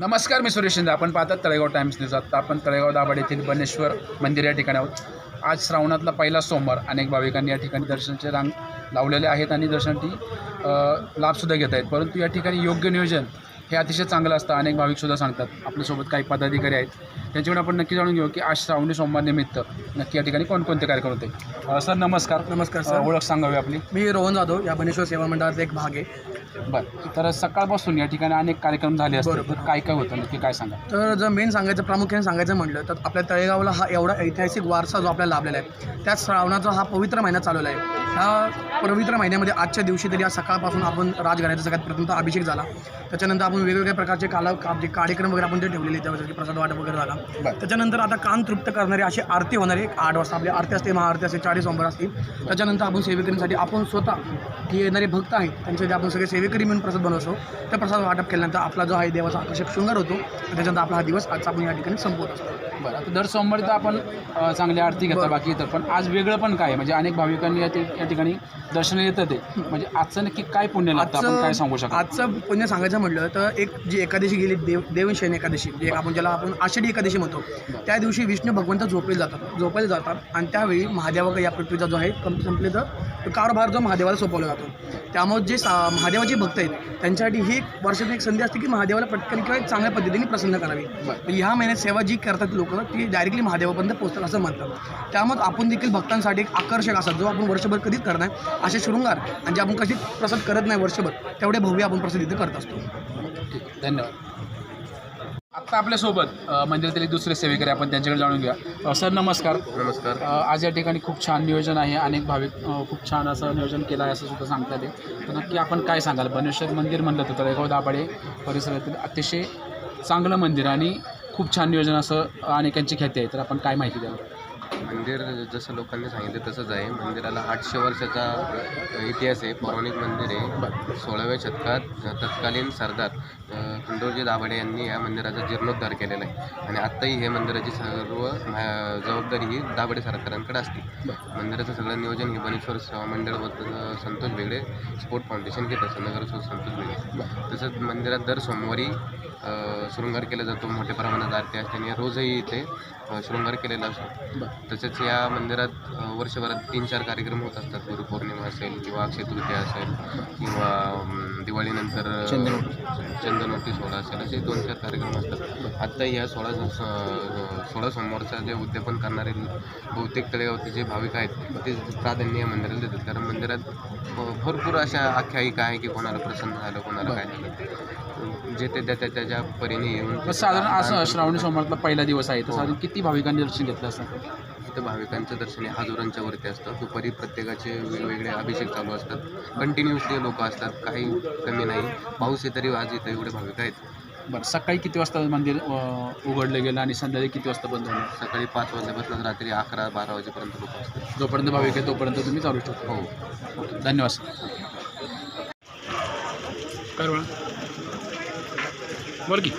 नमस्कार मी सुरेश शिंदे. आपण पाहतात तळेगाव टाइम्स न्यूज आत्ता आपण तळेगाव दाभाड येथील बनेश्वर मंदिर या ठिकाणी आहोत. आज श्रावणातला पहिला सोमवार. अनेक भाविकांनी या ठिकाणी दर्शनाचे रांग लावलेले आहेत आणि दर्शनाची लाभसुद्धा घेत आहेत. परंतु या ठिकाणी योग्य नियोजन हे अतिशय चांगलं असतं. अनेक भाविकसुद्धा सांगतात. आपल्यासोबत काही पदाधिकारी आहेत. त्यांच्याकडून आपण नक्की जाणून घेऊ की आज श्रावणी सोमवार निमित्त नक्की या ठिकाणी कोणकोणते कार्यक्रम होते? सर नमस्कार. नमस्कार सर. ओळख सांगावी आपली. मी रोहन जाधव या बनेश्वर सेवा मंडळाचा एक भाग आहे. बरं. तर सकाळपासून या ठिकाणी अनेक कार्यक्रम झाले असतात. तर काय काय होतं? नक्की काय सांगा? तर जर मेन सांगायचं प्रामुख्याने सांगायचं म्हटलं तर आपल्या तळेगावला हा एवढा ऐतिहासिक वारसा जो आपल्याला लाभलेला आहे त्यात श्रावणाचा हा पवित्र महिना चालवला आहे. ह्या पवित्र महिन्यामध्ये आजच्या दिवशी तरी आज सकाळपासून आपण राजघराण्याचा सगळ्यात प्रथमतः अभिषेक झाला. त्याच्यानंतर आपण वेगवेगळ्या प्रकारचे काला का जे कार्यक्रम वगैरे आपण ते ठेवलेले त्याच्यासाठी प्रसाद वाटप वगैरे झाला. त्याच्यानंतर आता कान तृप्त करणारी अशी आरती होणार आहे. आठ वाजता आपली आरती असते महाआरती असते चाळीस सोमवार असतील त्याच्यानंतर आपण सेवेकरीसाठी आपण स्वतः जे येणारे भक्त आहेत त्यांच्यासाठी आपण सगळे सेवेकरी म्हणून प्रसाद बनवतो त्या प्रसाद वाटप केल्यानंतर आपला जो आहे देवाचा आकर्षक शृंगार होतो त्याच्यानंतर आपला हा दिवस आजचा आपण या ठिकाणी संपवत असतो. बरं आता दर सोमवारी तर आपण चांगली आरती घेता. बाकी इतर. पण आज वेगळं पण काय? म्हणजे अनेक भाविकांनी या ठिकाणी दर्शन येतं ते. म्हणजे आजचं नक्की काय पुण्य लागतं? आपण काय सांगू शकतो? आजचं पुण्य सांगायचं म्हटलं तर एक जी एकादशी गेली देव देवशयन एकादशी जे आपण ज्याला आपण आषाढी एकादशी म्हणतो त्या दिवशी विष्णू भगवंत झोपले जातात झोपले जातात आणि त्यावेळी महादेवाकडे या पृथ्वीचा जो आहे कम संपले तर कारभार जो महादेवाला सोपवला जातो. त्यामुळे जे सा महादेवाचे भक्त आहेत त्यांच्यासाठी ही एक वर्षातून एक संधी असते की महादेवाला पटकन किंवा एक चांगल्या पद्धतीने प्रसन्न करावी. ह्या महिन्यात सेवा जी करतात लोक ती डायरेक्टली महादेवापर्यंत पोहोचतात असं म्हणतात. त्यामुळे आपण देखील भक्तांसाठी एक आकर्षक असा जो आपण वर्षभर कधीच करत नाही असे शृंगार आणि जे आपण कधीच प्रसाद करत नाही वर्षभर तेवढे भव्य आपण प्रसाद इथे करत असतो. ठीक आहे, धन्यवाद. आत्ता आपल्यासोबत मंदिरातील दुसरे सेवेकरी आपण त्यांच्याकडे जाणून घ्या सर नमस्कार. नमस्कार. आज या ठिकाणी खूप छान नियोजन आहे. अनेक भाविक खूप छान असं नियोजन केलं आहे असं सुद्धा सांगतात आहे तर नक्की आपण काय सांगाल? बनेश्वर मंदिर म्हणलं तर तळेगाव दाभाडे परिसरातील अतिशय चांगलं मंदिर आणि खूप छान नियोजन असं अनेकांची ख्याती आहे. तर आपण काय माहिती द्याल? मंदिर जसं लोकांनी सांगितलं तसंच आहे. मंदिराला आठशे वर्षाचा इतिहास आहे. पौराणिक मंदिर आहे. सोळाव्या शतकात तत्कालीन सरदार खंडोजी दाभाडे यांनी या मंदिराचा जीर्णोद्धार केलेला आहे. आणि आत्ताही हे मंदिराची सर्व जबाबदारी ही दाभाडे सरकारांकडे असते. मंदिराचं सगळं नियोजन हे बनेश्वर सेवा मंडळ व संतोष वेगळे स्पोर्ट फाउंडेशन घेत असतं नगरस्व संतोष बेगडे. तसंच मंदिरात दर सोमवारी शृंगार केला जातो मोठ्या प्रमाणात आरती असते आणि रोजही इथे शृंगार केलेला असतो. तसेच या मंदिरात वर्षभरात तीन चार कार्यक्रम होत असतात. गुरुपौर्णिमा असेल किंवा अक्षय तृतीया असेल किंवा दिवाळीनंतर चंदनवटी. सोहळा असेल असे दोन चार कार्यक्रम असतात. आत्ता या सोळा सोळा सोमवारचा जे उद्यापन करणारे बहुतेक तळेगावचे जे भाविक आहेत ते प्राधान्य या मंदिराला देतात. कारण मंदिरात भरपूर अशा आख्यायिका आहे की कोणाला प्रसन्न झालं कोणाला काय झालं. जे ते त्या त्या- त्याच्या परीने येऊन साधारण असं श्रावणी सोमवारचा पहिला दिवस आहे तर साधारण किती भाविकांनी दर्शन घेतलं असं? इथं भाविकांचं दर्शन हे हजारांच्या वरती असतं. दुपारी प्रत्येकाचे वेगवेगळे अभिषेक चालू असतात. कंटिन्युअसली लोक असतात. काही कमी नाही. पाऊस तरी आज इथं एवढे भाविक आहेत. बरं सकाळी किती वाजता मंदिर उघडलं गेलं आणि संध्याकाळी किती वाजता बंद झालं? सकाळी पाच वाजल्यापासून रात्री अकरा बारा वाजेपर्यंत लोक असतात. जोपर्यंत भाविक आहे तोपर्यंत तुम्ही चालू शकता हो. धन्यवाद. सर काय बरं की